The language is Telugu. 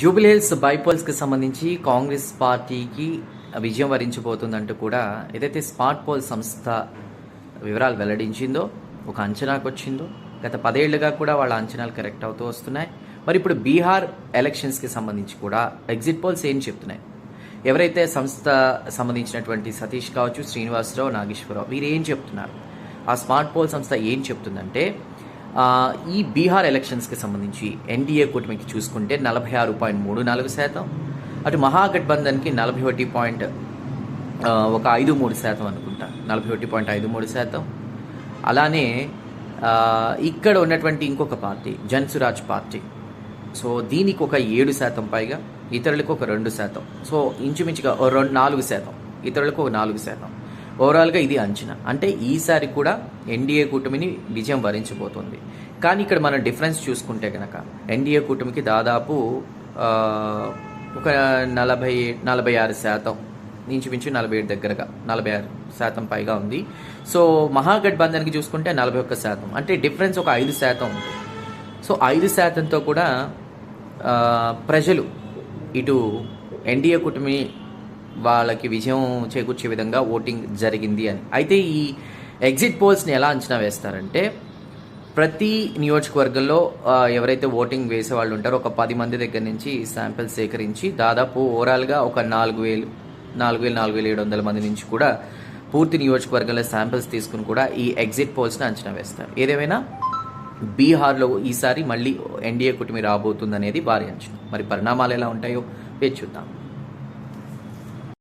జూబిలీహిల్స్ బైపోల్స్కి సంబంధించి కాంగ్రెస్ పార్టీకి విజయం వరించబోతుందంటూ కూడా ఏదైతే స్మార్ట్ పోల్ సంస్థ వివరాలు వెల్లడించిందో ఒక అంచనాకు వచ్చిందో గత పదేళ్ళుగా కూడా వాళ్ళ అంచనాలు కరెక్ట్ అవుతూ వస్తున్నాయి. మరి ఇప్పుడు బీహార్ ఎలక్షన్స్కి సంబంధించి కూడా ఎగ్జిట్ పోల్స్ ఏం చెప్తున్నాయి? ఎవరైతే సంస్థ సంబంధించినటువంటి సతీష్ కావచ్చు శ్రీనివాసరావు నాగేశ్వరరావు వీరు ఏం చెప్తున్నారు? ఆ స్మార్ట్ పోల్ సంస్థ ఏం చెప్తుందంటే ఈ బీహార్ ఎలక్షన్స్కి సంబంధించి ఎన్డీఏ కూటమికి చూసుకుంటే నలభై ఆరు పాయింట్ మూడు నాలుగు శాతం అటు మహాగఠబంధన్కి నలభై ఒకటి పాయింట్ ఒక ఐదు మూడు శాతం అనుకుంటా. నలభై ఒకటి పాయింట్ ఐదు మూడు శాతం. అలానే ఇక్కడ ఉన్నటువంటి ఇంకొక పార్టీ జన్సురాజ్ పార్టీ. సో దీనికి ఒక ఏడు శాతం పైగా ఇతరులకు ఒక రెండు శాతం. సో ఇంచుమించుగా రెండు నాలుగు శాతం. ఇతరులకు ఒక నాలుగు శాతం. ఓవరాల్గా ఇది అంచనా. అంటే ఈసారి కూడా ఎన్డీఏ కూటమిని విజయం వరించబోతోంది. కానీ ఇక్కడ మనం డిఫరెన్స్ చూసుకుంటే కనుక ఎన్డీఏ కూటమికి దాదాపు ఒక నలభై నలభై ఆరు శాతం ఇంచుమించు నలభై ఏడు దగ్గరగా నలభై ఆరు శాతం పైగా ఉంది. సో మహాగఠబంధన్కి చూసుకుంటే నలభై ఒక్క శాతం. అంటే డిఫరెన్స్ ఒక ఐదు శాతం ఉంది. సో ఐదు శాతంతో కూడా ప్రజలు ఇటు ఎన్డీఏ కూటమి వాళ్ళకి విజయం చేకూర్చే విధంగా ఓటింగ్ జరిగింది అని. అయితే ఈ ఎగ్జిట్ పోల్స్ని ఎలా అంచనా వేస్తారంటే ప్రతి నియోజకవర్గంలో ఎవరైతే ఓటింగ్ వేసే వాళ్ళు ఉంటారో ఒక పది మంది దగ్గర నుంచి శాంపిల్ సేకరించి దాదాపు ఓవరాల్గా ఒక నాలుగు వేలు నాలుగు వేలు నాలుగు వేల ఏడు వందల మంది నుంచి కూడా పూర్తి నియోజకవర్గంలో శాంపిల్స్ తీసుకుని కూడా ఈ ఎగ్జిట్ పోల్స్ని అంచనా వేస్తారు. ఏదేమైనా? బీహార్లో ఈసారి మళ్ళీ ఎన్డీఏ కూటమి రాబోతుందనేది వారి అంచనా. మరి పరిణామాలు ఎలా ఉంటాయో వేచి చూద్దాం.